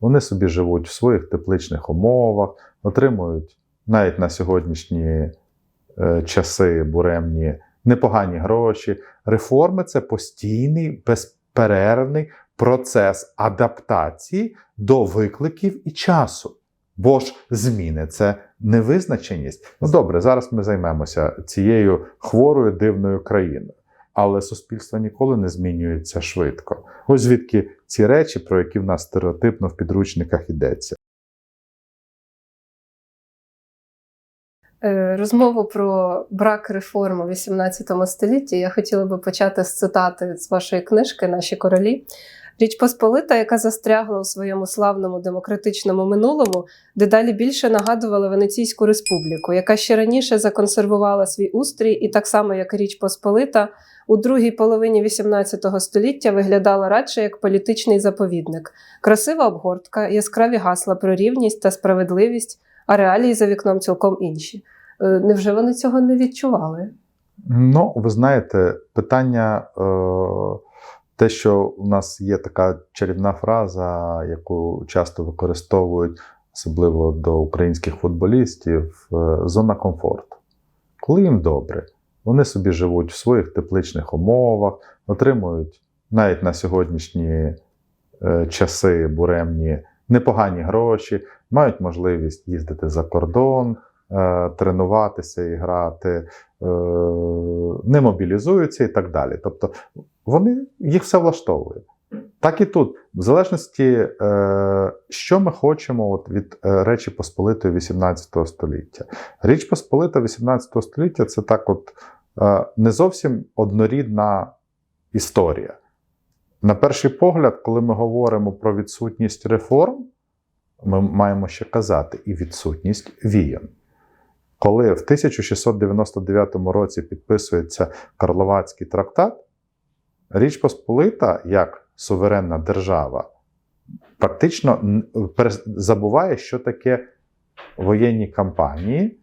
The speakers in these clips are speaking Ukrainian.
Вони собі живуть в своїх тепличних умовах, отримують навіть на сьогоднішні е, часи буремні непогані гроші. Реформи це постійний, безперервний процес адаптації до викликів і часу. Бо ж зміни це невизначеність. Ну добре, зараз ми займемося цією хворою дивною країною. Але суспільство ніколи не змінюється швидко. Ось звідки ці речі, про які в нас стереотипно в підручниках йдеться. Е, Розмову про брак реформ у XVIII столітті я хотіла би почати з цитати з вашої книжки Наші королі. Річ Посполита, яка застрягла у своєму славному демократичному минулому, дедалі більше нагадувала Венеційську республіку, яка ще раніше законсервувала свій устрій, і так само як Річ Посполита, у другій половині XVIII століття виглядала радше як політичний заповідник, красива обгортка, яскраві гасла про рівність та справедливість, а реалії за вікном цілком інші. Е, Невже вони цього не відчували? Ну, ви знаєте, питання, е, те, що у нас є така чарівна фраза, яку часто використовують, особливо до українських футболістів, е, зона комфорту. Коли їм добре, вони собі живуть в своїх тепличних умовах, отримують навіть на сьогоднішні е, часи буремні непогані гроші, мають можливість їздити за кордон, е, тренуватися і грати, не мобілізуються і так далі. Тобто вони їх все влаштовує. Так і тут, в залежності, е, що ми хочемо від е, Речі Посполитої 18 століття. Річ Посполита 18 століття це так, от е, не зовсім однорідна історія. На перший погляд, коли ми говоримо про відсутність реформ, ми маємо ще казати і відсутність віян. Коли в 1699 році підписується Карловацький трактат, Річ Посполита, як суверенна держава, практично забуває, що таке воєнні кампанії,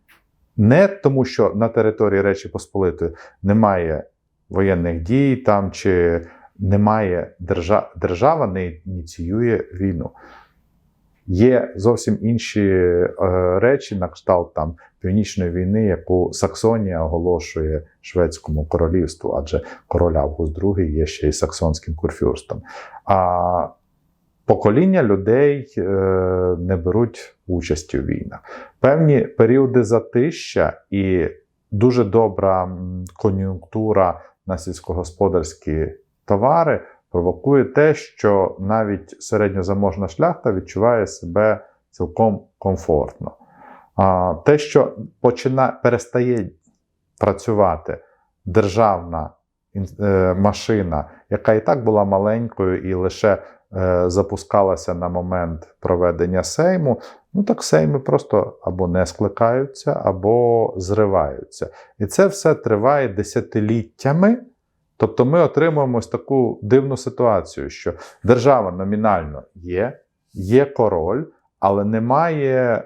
не тому, що на території Речі Посполитої немає воєнних дій там, чи немає держа... держава не ініціює війну. Є зовсім інші е, речі на кшталт там Північної війни, яку Саксонія оголошує шведському королівству, адже король Август II є ще й саксонським курфюрстом. А покоління людей е, не беруть участі у війнах. Певні періоди затища і дуже добра кон'юнктура на сільськогосподарські товари провокує те, що навіть середньозаможна шляхта відчуває себе цілком комфортно. А, те, що почина, перестає працювати державна е, машина, яка і так була маленькою і лише е, запускалася на момент проведення сейму, ну так сейми просто або не скликаються, або зриваються. І це все триває десятиліттями. Тобто ми отримуємо ось таку дивну ситуацію, що держава номінально є, є король, але немає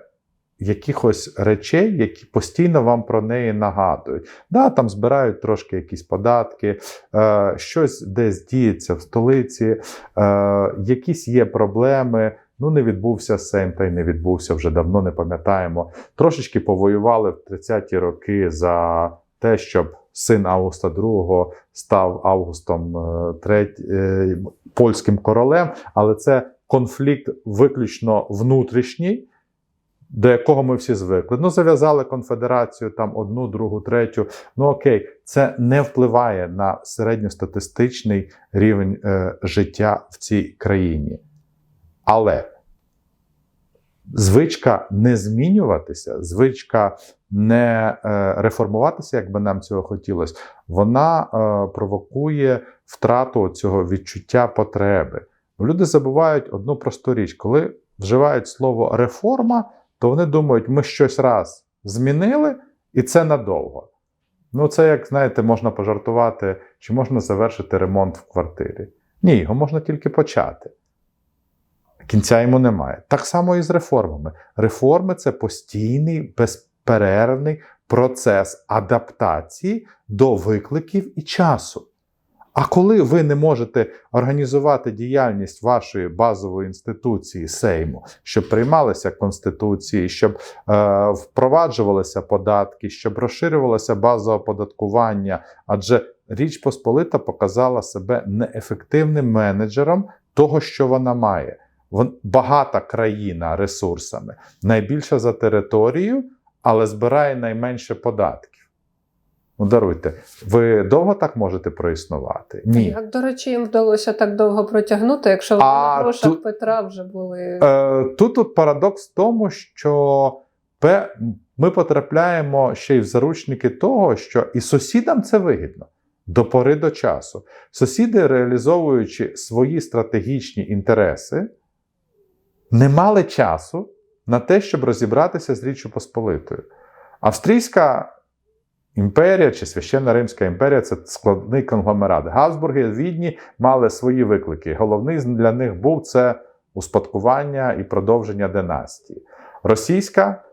якихось речей, які постійно вам про неї нагадують. Да, там збирають трошки якісь податки, е, щось десь діється в столиці, е, якісь є проблеми. Ну, не відбувся Сейм, та й не відбувся вже давно, не пам'ятаємо. Трошечки повоювали в 30-ті роки за те, щоб син Августа II став Августом е, треть, е, польським королем, але це конфлікт виключно внутрішній, до якого ми всі звикли. Ну, зав'язали конфедерацію там одну, другу, третю. Ну окей, це не впливає на середньостатистичний рівень е, життя в цій країні. Але звичка не змінюватися, звичка не е, реформуватися, як би нам цього хотілося, вона е, провокує втрату цього відчуття потреби. Люди забувають одну просту річ, коли вживають слово реформа, то вони думають, ми щось раз змінили, і це надовго. Ну, це, як знаєте, можна пожартувати, чи можна завершити ремонт в квартирі. Ні, його можна тільки почати. Кінця йому немає. Так само і з реформами. Реформи це постійний, безперервний процес адаптації до викликів і часу. А коли ви не можете організувати діяльність вашої базової інституції Сейму, щоб приймалися конституції, щоб е, впроваджувалися податки, щоб розширювалася база оподаткування, адже Річ Посполита показала себе неефективним менеджером того, що вона має. Багата країна ресурсами, найбільша за територією, але збирає найменше податків. Ну, даруйте, ви довго так можете проіснувати? Ні. Як, до речі, їм вдалося так довго протягнути, якщо на грошах тут- Петра вже були. Е, тут, тут парадокс в тому, що ми потрапляємо ще й в заручники того, що і сусідам це вигідно до пори до часу. Сусіди, реалізовуючи свої стратегічні інтереси, не мали часу на те, щоб розібратися з Річчю Посполитою. Австрійська імперія чи Священна Римська імперія це складний конгломерат. Габсбурги, Відні мали свої виклики. Головний для них був це успадкування і продовження династії. Російська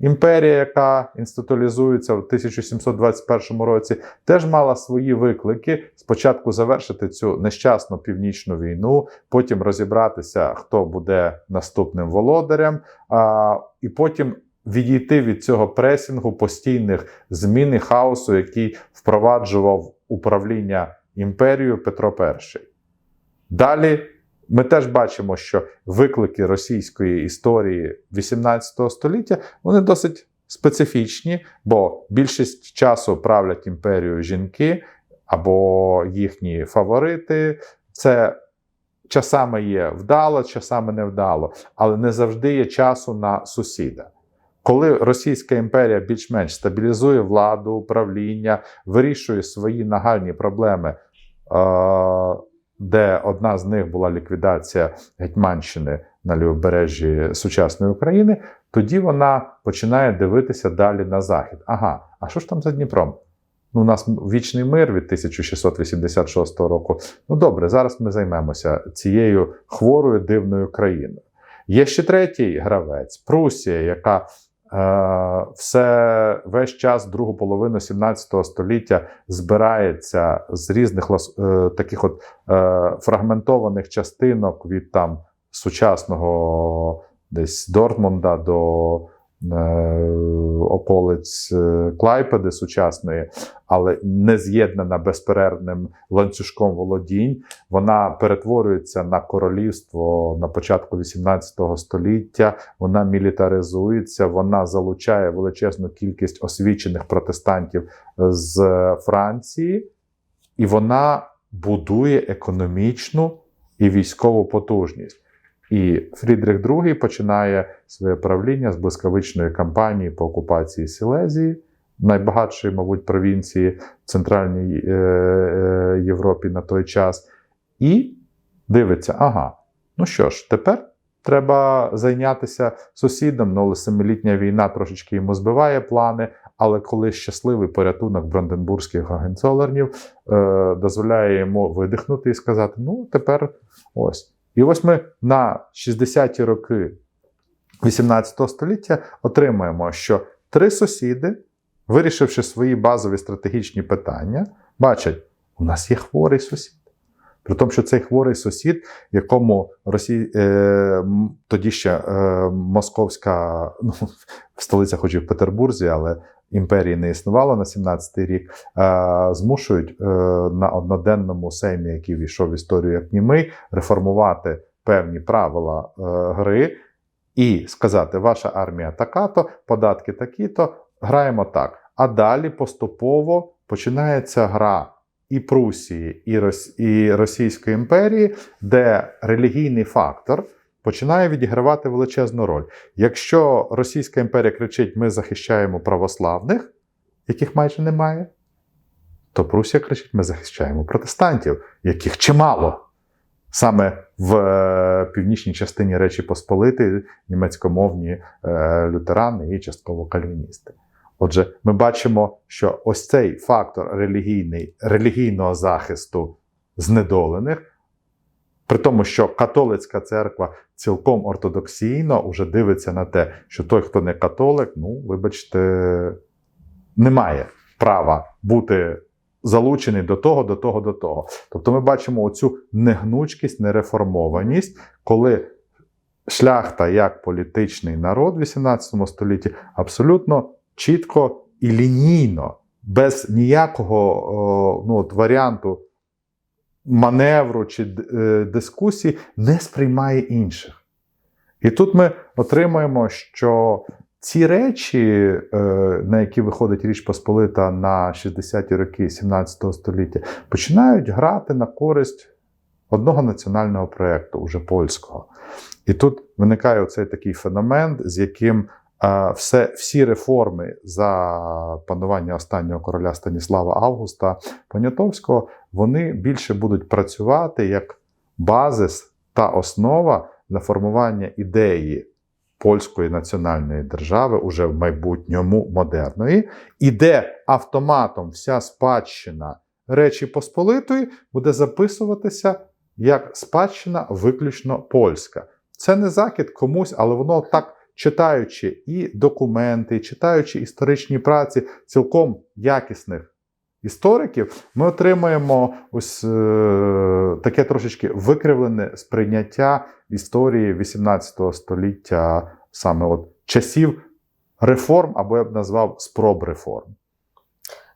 імперія, яка інституалізується в 1721 році, теж мала свої виклики. Спочатку завершити цю нещасну північну війну, потім розібратися, хто буде наступним володарем, а, і потім відійти від цього пресінгу постійних змін і хаосу, який впроваджував управління імперією Петро І. Далі ми теж бачимо, що виклики російської історії 18 століття вони досить специфічні, бо більшість часу правлять імперію жінки або їхні фаворити. Це часами є вдало, часами невдало, але не завжди є часу на сусіда. Коли Російська імперія більш-менш стабілізує владу, управління, вирішує свої нагальні проблеми, е, де одна з них була ліквідація Гетьманщини на лівобережжі сучасної України, тоді вона починає дивитися далі на захід. Ага, а що ж там за Дніпром? Ну, у нас вічний мир від 1686 року. Ну добре, зараз ми займемося цією хворою дивною країною. Є ще третій гравець Прусія, яка все весь час, другу половину 17 століття, збирається з різних е, таких от е, фрагментованих частинок від там сучасного десь Дортмунда до е, околиць е, Клайпеди сучасної, але не з'єднана безперервним ланцюжком володінь. Вона перетворюється на королівство на початку 18 століття. Вона мілітаризується, вона залучає величезну кількість освічених протестантів з Франції, і вона будує економічну і військову потужність. І Фрідрих II починає своє правління з блискавичної кампанії по окупації Сілезії, найбагатшої, мабуть, провінції в Центральній е, е, Європі на той час, і дивиться: ага, ну що ж, тепер треба зайнятися сусідом. Ну, але семилітня війна трошечки йому збиває плани. Але коли щасливий порятунок бранденбурзьких гагенцолернів е, дозволяє йому видихнути і сказати: ну, тепер ось. І ось ми на 60-ті роки 18 століття отримуємо, що три сусіди, вирішивши свої базові стратегічні питання, бачать, у нас є хворий сусід. При тому, що цей хворий сусід, якому Росі... е, тоді ще е, московська ну, столиця, хоч і в Петербурзі, але імперії не існувало на 17-й рік, змушують е, на одноденному сеймі, який війшов в історію як німий, реформувати певні правила е, гри і сказати: ваша армія така-то, податки такі-то, граємо так. А далі поступово починається гра і Прусії, і Російської імперії, де релігійний фактор починає відігравати величезну роль. Якщо Російська імперія кричить: ми захищаємо православних, яких майже немає, то Прусія кричить: ми захищаємо протестантів, яких чимало. Саме в е, північній частині Речі Посполитої німецькомовні е, лютерани і частково кальвіністи. Отже, ми бачимо, що ось цей фактор релігійний, релігійного захисту знедолених, при тому, що католицька церква цілком ортодоксійно вже дивиться на те, що той, хто не католик, ну, вибачте, не має права бути залучений до того, до того, до того. Тобто ми бачимо оцю негнучкість, нереформованість, коли шляхта як політичний народ в 18 столітті абсолютно чітко і лінійно, без ніякого ну, от, варіанту маневру чи е, дискусії, не сприймає інших. І тут ми отримуємо, що ці речі, е, на які виходить Річ Посполита на 60-ті роки 17 століття, починають грати на користь одного національного проєкту, уже польського. І тут виникає оцей такий феномен, з яким все, всі реформи за панування останнього короля Станіслава Августа Понятовського, вони більше будуть працювати як базис та основа для формування ідеї польської національної держави уже в майбутньому модерної, і де автоматом вся спадщина Речі Посполитої буде записуватися як спадщина виключно польська. Це не закид комусь, але воно так читаючи і документи, читаючи історичні праці цілком якісних істориків, ми отримуємо ось е, таке трошечки викривлене сприйняття історії 18 століття, саме от часів реформ, або я б назвав спроб реформ.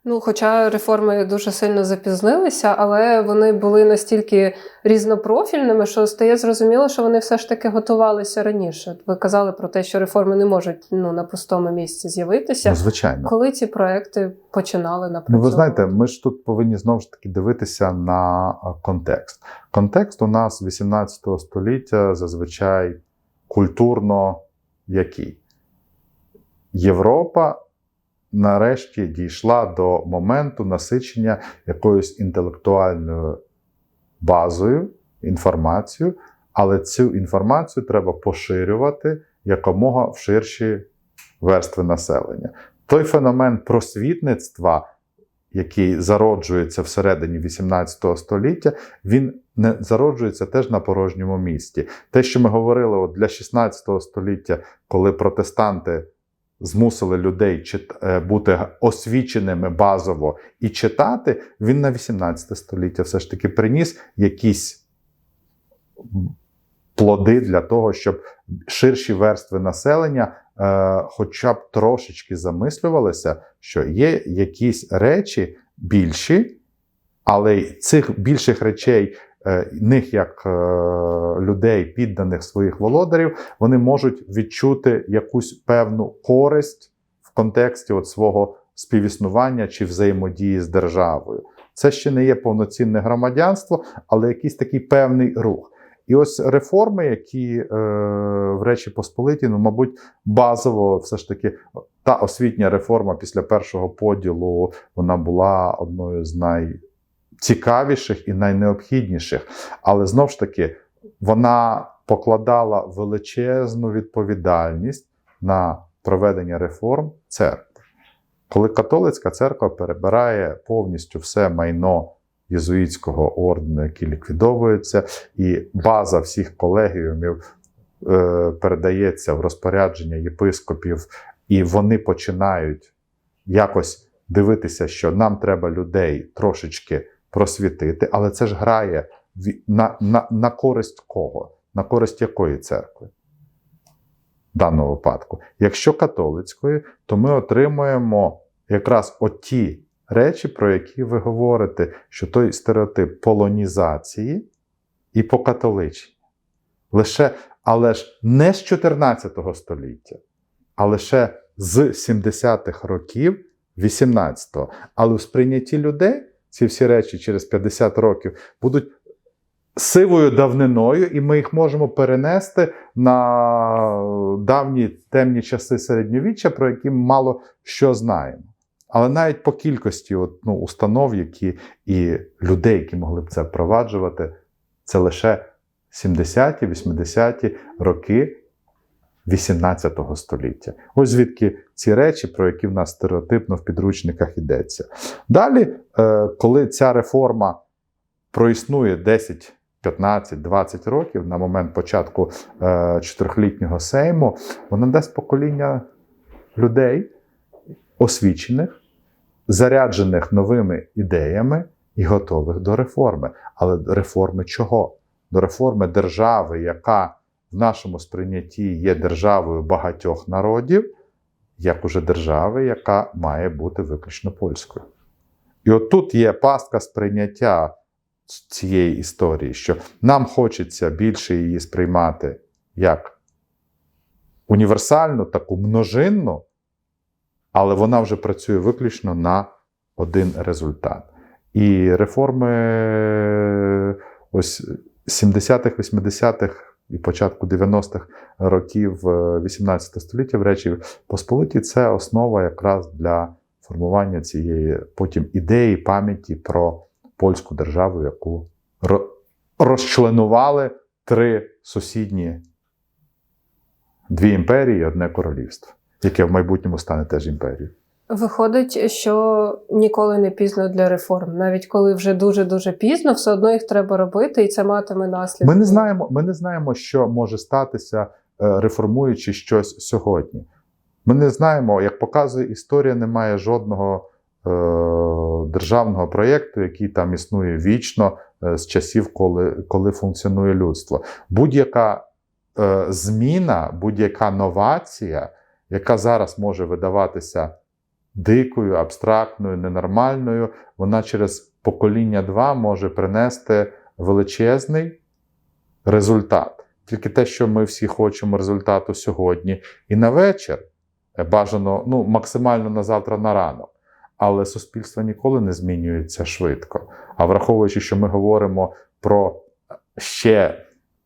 Ну, хоча реформи дуже сильно запізнилися, але вони були настільки різнопрофільними, що стає зрозуміло, що вони все ж таки готувалися раніше. Ви казали про те, що реформи не можуть ну, на пустому місці з'явитися. Ну, звичайно. Коли ці проекти починали Ну, ви знаєте, ми ж тут повинні знову ж таки дивитися на контекст. Контекст у нас 18 століття зазвичай культурно який? Європа нарешті дійшла до моменту насичення якоюсь інтелектуальною базою, інформацією, але цю інформацію треба поширювати якомога в ширші верстви населення. Той феномен просвітництва, який зароджується всередині 18 століття, він не зароджується теж на порожньому місці. Те, що ми говорили от для 16 століття, коли протестанти змусили людей е, бути освіченими базово і читати, він на 18 століття все ж таки приніс якісь плоди для того, щоб ширші верстви населення е, хоча б трошечки замислювалися, що є якісь речі більші, але цих більших речей, них як е, людей, підданих своїх володарів, вони можуть відчути якусь певну користь в контексті от свого співіснування чи взаємодії з державою. Це ще не є повноцінне громадянство, але якийсь такий певний рух. І ось реформи, які е, в Речі Посполиті, ну, мабуть, базово все ж таки та освітня реформа після першого поділу вона була одною з найцікавіших і найнеобхідніших. Але знов ж таки, вона покладала величезну відповідальність на проведення реформ церкви. Коли католицька церква перебирає повністю все майно єзуїтського ордену, який ліквідовується, і база всіх колегіумів е, передається в розпорядження єпископів, і вони починають якось дивитися, що нам треба людей трошечки просвітити, але це ж грає на, на, на користь кого? На користь якої церкви? В даному випадку. Якщо католицької, то ми отримуємо якраз оті речі, про які ви говорите, що той стереотип полонізації і покатоличення. Лише, але ж не з 14 століття, а лише з 70-х років 18-го. Але в сприйнятті людей ці всі речі через 50 років будуть сивою давниною, і ми їх можемо перенести на давні темні часи середньовіччя, про які ми мало що знаємо. Але навіть по кількості от, ну, установ, які і людей, які могли б це впроваджувати, це лише 70-ті, 80-ті роки 18 століття. Ось звідки ці речі, про які в нас стереотипно в підручниках йдеться. Далі, е, коли ця реформа проіснує 10, 15, 20 років на момент початку е, чотирьохлітнього сейму, вона дасть покоління людей освічених, заряджених новими ідеями і готових до реформи. Але реформи чого? До реформи держави, яка в нашому сприйнятті є державою багатьох народів, як уже держави, яка має бути виключно польською. І от тут є пастка сприйняття цієї історії, що нам хочеться більше її сприймати як універсальну, таку множинну, але вона вже працює виключно на один результат. І реформи ось 70-х, 80-х і початку 90-х років е, 18 століття в Речі Посполиті це основа якраз для формування цієї потім ідеї, пам'яті про польську державу, яку розчленували три сусідні дві імперії і одне королівство, яке в майбутньому стане теж імперією. Виходить, що ніколи не пізно для реформ. Навіть коли вже дуже дуже пізно, все одно їх треба робити, і це матиме наслідки. Ми не знаємо, ми не знаємо, що може статися, е, реформуючи щось сьогодні. Ми не знаємо, як показує історія, немає жодного е, державного проєкту, який там існує вічно е, з часів, коли, коли функціонує людство. Будь-яка е, зміна, будь-яка новація, яка зараз може видаватися дикою, абстрактною, ненормальною, вона через покоління два може принести величезний результат. Тільки те, що ми всі хочемо результату сьогодні і на вечір, е, бажано ну, максимально на завтра на ранок. Але суспільство ніколи не змінюється швидко. А враховуючи, що ми говоримо про ще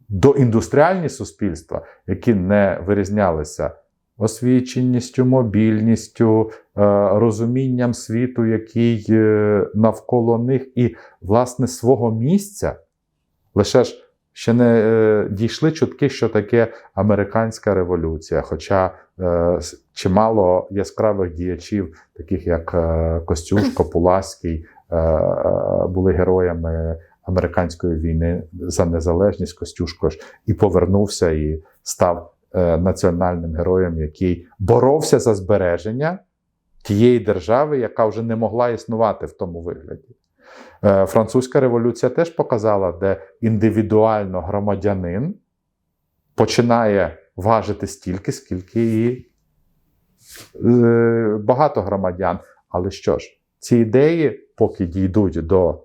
доіндустріальні суспільства, які не вирізнялися освіченістю, мобільністю, е, розумінням світу, який е, навколо них, і, власне, свого місця, лише ж ще не е, дійшли чутки, що таке американська революція. Хоча чимало яскравих діячів, таких як Костюшко, Пуласький, були героями американської війни за незалежність. Костюшко ж і повернувся і став національним героєм, який боровся за збереження тієї держави, яка вже не могла існувати в тому вигляді. Е, Французька революція теж показала, де індивідуально громадянин починає важити стільки, скільки і е, багато громадян. Але що ж, ці ідеї, поки дійдуть до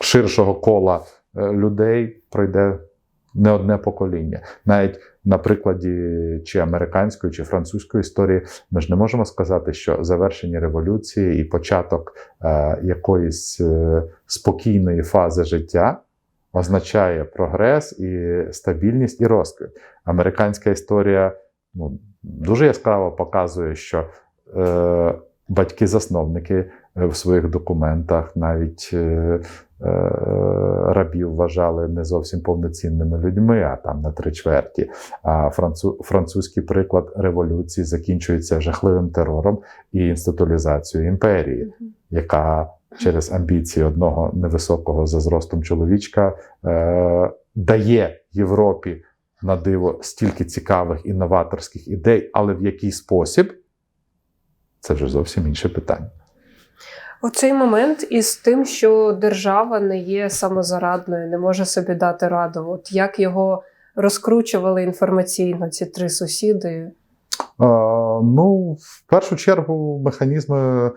ширшого кола е, людей, пройде не одне покоління. Навіть на прикладі чи американської, чи французької історії ми ж не можемо сказати, що завершення революції і початок е, якоїсь е, спокійної фази життя означає прогрес і стабільність і розквіт. Американська історія ну, дуже яскраво показує, що е, батьки-засновники е, в своїх документах навіть е, рабів вважали не зовсім повноцінними людьми, а там на три чверті. А францу, французький приклад революції закінчується жахливим терором і інституалізацією імперії, яка через амбіції одного невисокого за зростом чоловічка е, дає Європі на диво стільки цікавих інноваторських ідей, але в який спосіб це вже зовсім інше питання. Оцей момент із тим, що держава не є самозарадною, не може собі дати раду. От як його розкручували інформаційно ці три сусіди? Е, ну, в першу чергу, механізми е,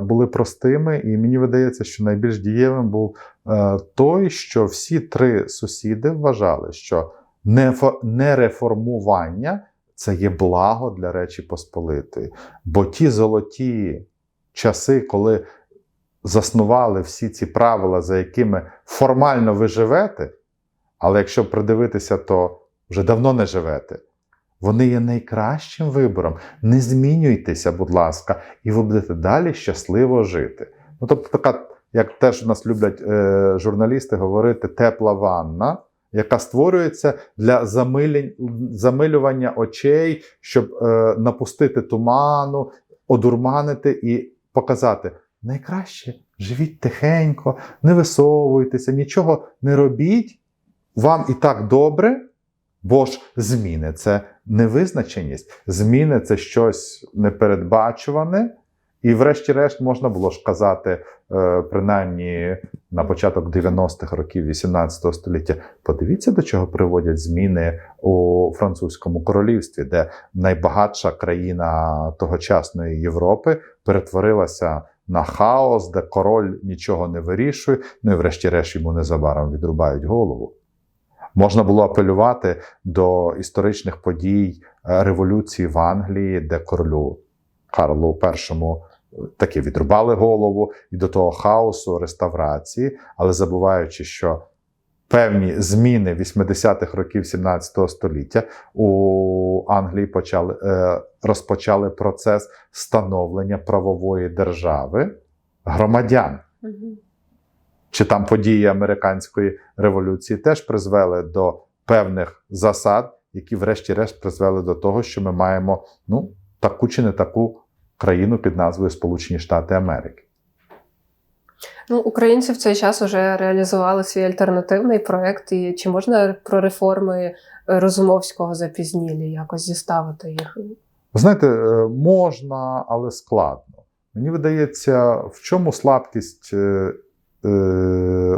були простими, і мені видається, що найбільш дієвим був е, той, що всі три сусіди вважали, що нефо- нереформування це є благо для Речі Посполитої. Бо ті золоті часи, коли заснували всі ці правила, за якими формально ви живете, але якщо придивитися, то вже давно не живете. Вони є найкращим вибором. Не змінюйтеся, будь ласка, і ви будете далі щасливо жити. Ну, тобто, така, як теж у нас люблять е, журналісти говорити, тепла ванна, яка створюється для замилень, замилювання очей, щоб е, напустити туману, одурманити і показати найкраще живіть тихенько, не висовуйтеся, нічого не робіть. Вам і так добре, бо ж зміни це невизначеність, зміни це щось непередбачуване, І, врешті-решт, можна було ж казати, е, принаймні на початок 90-х років 18 століття. Подивіться, до чого приводять зміни у французькому королівстві, де найбагатша країна тогочасної Європи перетворилася на хаос, де король нічого не вирішує. Ну і врешті-решт йому незабаром відрубають голову. Можна було апелювати до історичних подій е, революції в Англії, де королю Карлу І таки відрубали голову, і до того хаосу реставрації, але забуваючи, що певні зміни 80-х років 17 століття у Англії почали, е, розпочали процес становлення правової держави громадян. Чи там події американської революції теж призвели до певних засад, які, врешті-решт, призвели до того, що ми маємо ну, таку чи не таку країну під назвою Сполучені Штати Америки. Ну, українці в цей час вже реалізували свій альтернативний проект. І чи можна про реформи е, Розумовського запізнілі якось зіставити їх? Знаєте, е, можна, але складно. Мені видається, в чому слабкість е,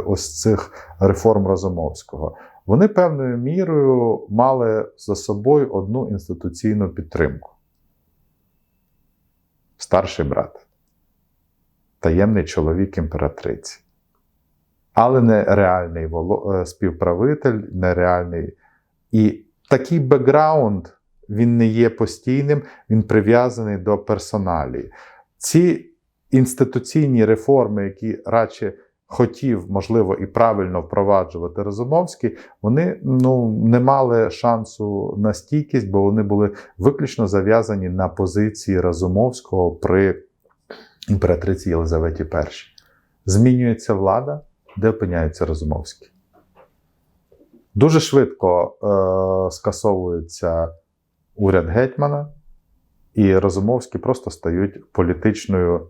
ось цих реформ Разумовського? Вони певною мірою мали за собою одну інституційну підтримку. Старший брат, таємний чоловік імператриці. Але не реальний е, співправитель, нереальний. І такий бекграунд він не є постійним, він прив'язаний до персоналії. Ці інституційні реформи, які радше хотів, можливо, і правильно впроваджувати Разумовський, вони ну, не мали шансу на стійкість, бо вони були виключно зав'язані на позиції Разумовського при імператриці Єлизаветі І. Змінюється влада, де опиняється Разумовський. Дуже швидко е, скасовується уряд гетьмана, і Розумовські просто стають політичною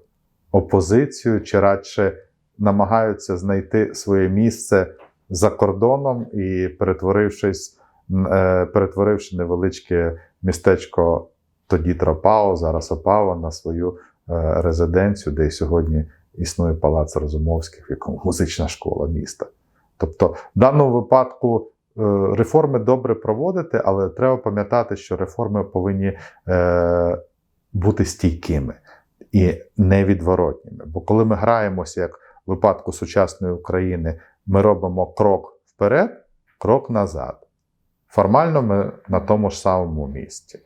опозицією, чи радше намагаються знайти своє місце за кордоном і перетворившись, е, перетворивши невеличке містечко тоді Тропао, зараз Опао, на свою е, резиденцію, де сьогодні існує палац Розумовських, в якому музична школа міста. Тобто, в даному випадку е, реформи добре проводити, але треба пам'ятати, що реформи повинні е, бути стійкими і невідворотніми. Бо коли ми граємося, як випадку сучасної України, ми робимо крок вперед, крок назад. Формально ми на тому ж самому місці.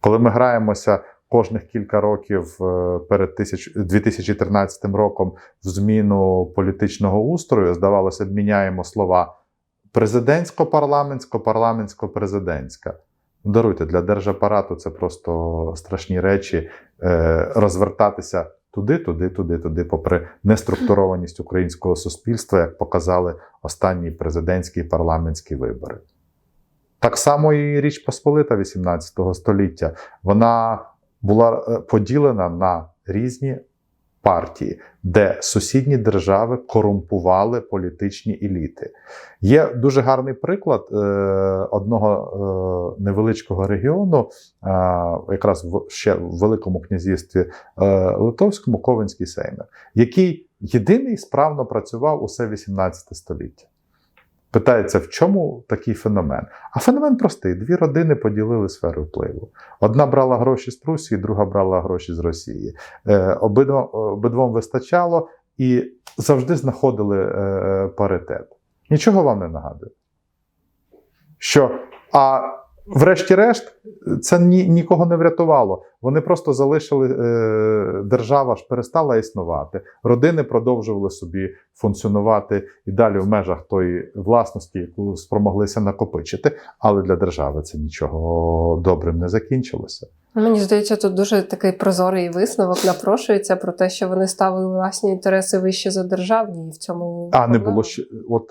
Коли ми граємося кожних кілька років е, перед 2013 роком в зміну політичного устрою, здавалося б, міняємо слова президентсько-парламентсько, парламентсько-президентська. Ну, Даруйте, для держапарату це просто страшні речі е, розвертатися туди, туди, туди, туди, попри неструктурованість українського суспільства, як показали останні президентські і парламентські вибори. Так само і Річ Посполита 18 століття. Вона була е, поділена на різні партії, де сусідні держави корумпували політичні еліти. Є дуже гарний приклад е, одного е, невеличкого регіону, е, якраз в ще в Великому князівстві е, Литовському Ковенський Сеймер, який єдиний справно працював усе 18 століття. Питається, в чому такий феномен? А феномен простий: дві родини поділили сферу впливу. Одна брала гроші з Прусії, друга брала гроші з Росії. Е, обидва, обидвом вистачало і завжди знаходили е, паритет. Нічого вам не нагадує. Що, а врешті-решт, це ні, нікого не врятувало. Вони просто залишили, е, держава ж перестала існувати. Родини продовжували собі функціонувати і далі в межах тої власності, яку спромоглися накопичити. Але для держави це нічого добрим не закінчилося. Мені здається, тут дуже такий прозорий висновок напрошується про те, що вони ставили власні інтереси вище за державні, і в цьому А не було ще от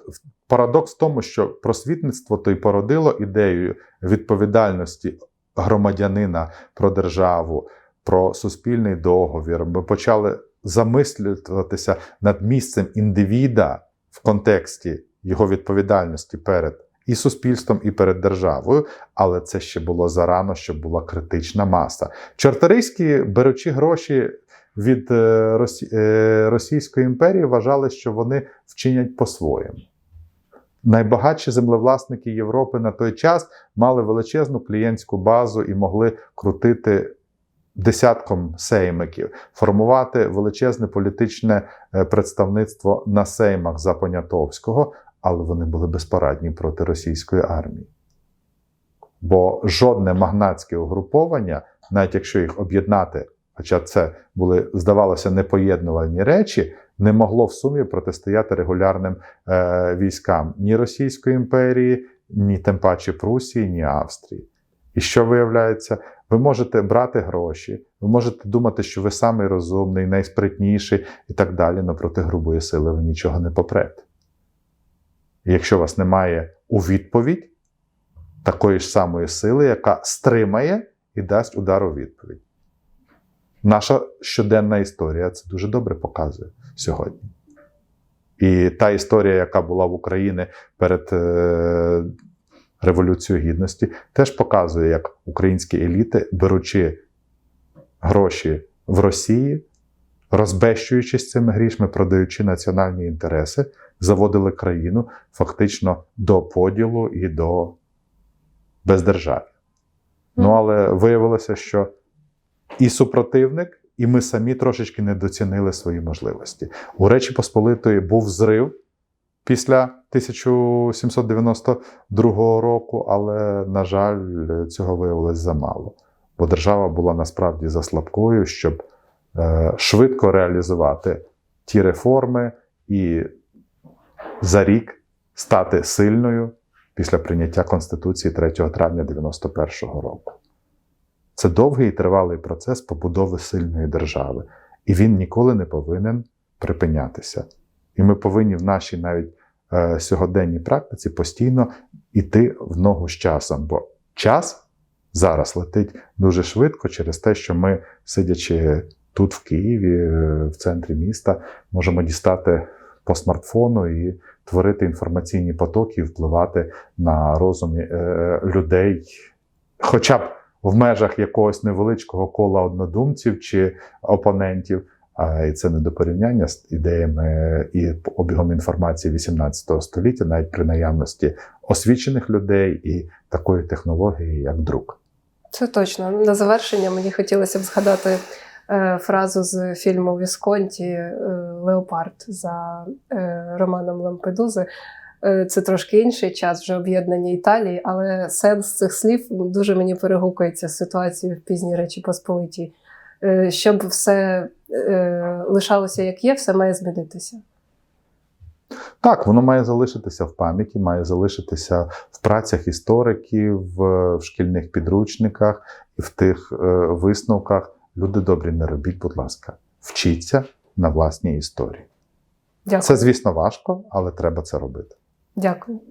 парадокс в тому, що просвітництво то й породило ідею відповідальності громадянина про державу, про суспільний договір. Ми почали замислюватися над місцем індивіда в контексті його відповідальності перед і суспільством, і перед державою, але це ще було зарано, щоб була критична маса. Чорторийські, беручи гроші від е, е, Російської імперії вважали, що вони вчинять по-своєму. Найбагатші землевласники Європи на той час мали величезну клієнтську базу і могли крутити десятком сеймиків, формувати величезне політичне е, представництво на сеймах за Понятовського, але вони були безпорадні проти російської армії. Бо жодне магнатське угруповання, навіть якщо їх об'єднати, хоча це були, здавалося, непоєднувані речі, не могло в сумі протистояти регулярним е, військам ні Російської імперії, ні тим паче Прусії, ні Австрії. І що виявляється, ви можете брати гроші, ви можете думати, що ви самий розумний, найспритніший і так далі, але проти грубої сили ви нічого не попрете. Якщо у вас немає у відповідь такої ж самої сили, яка стримає і дасть удар у відповідь. Наша щоденна історія це дуже добре показує сьогодні. І та історія, яка була в Україні перед е, Революцією Гідності, теж показує, як українські еліти, беручи гроші в Росії, розбещуючись цими грішми, продаючи національні інтереси, заводили країну фактично до поділу і до бездержав'я. Ну, але виявилося, що і супротивник, і ми самі трошечки недоцінили свої можливості. У Речі Посполитої був зрив після 1792 року, але, на жаль, цього виявилось замало. Бо держава була насправді заслабкою, щоб е, швидко реалізувати ті реформи і за рік стати сильною після прийняття Конституції 3 травня 91 року. Це довгий і тривалий процес побудови сильної держави, і він ніколи не повинен припинятися. І ми повинні в нашій навіть е, сьогоденній практиці постійно йти в ногу з часом, бо час зараз летить дуже швидко через те, що ми, сидячи тут, в Києві, е, в центрі міста, можемо дістати по смартфону і творити інформаційні потоки, і впливати на розум е, людей, хоча б в межах якогось невеличкого кола однодумців чи опонентів. І це не до порівняння з ідеями і обігом інформації 18 століття, навіть при наявності освічених людей і такої технології, як друк. Це точно. На завершення мені хотілося б згадати е, фразу з фільму Вісконті е, Леопард за е, Романом Лампедузи. Е, Це трошки інший час, вже об'єднання Італії, але сенс цих слів дуже мені перегукується з ситуацією в пізній Речі Посполитій. Е, Щоб все е, лишалося як є, все має змінитися. Так, воно має залишитися в пам'яті, має залишитися в працях істориків, в, шкільних підручниках і в тих висновках. Люди добрі, не робіть, будь ласка, вчіться на власній історії. Дякую. Це, звісно, важко, але треба це робити. Дякую.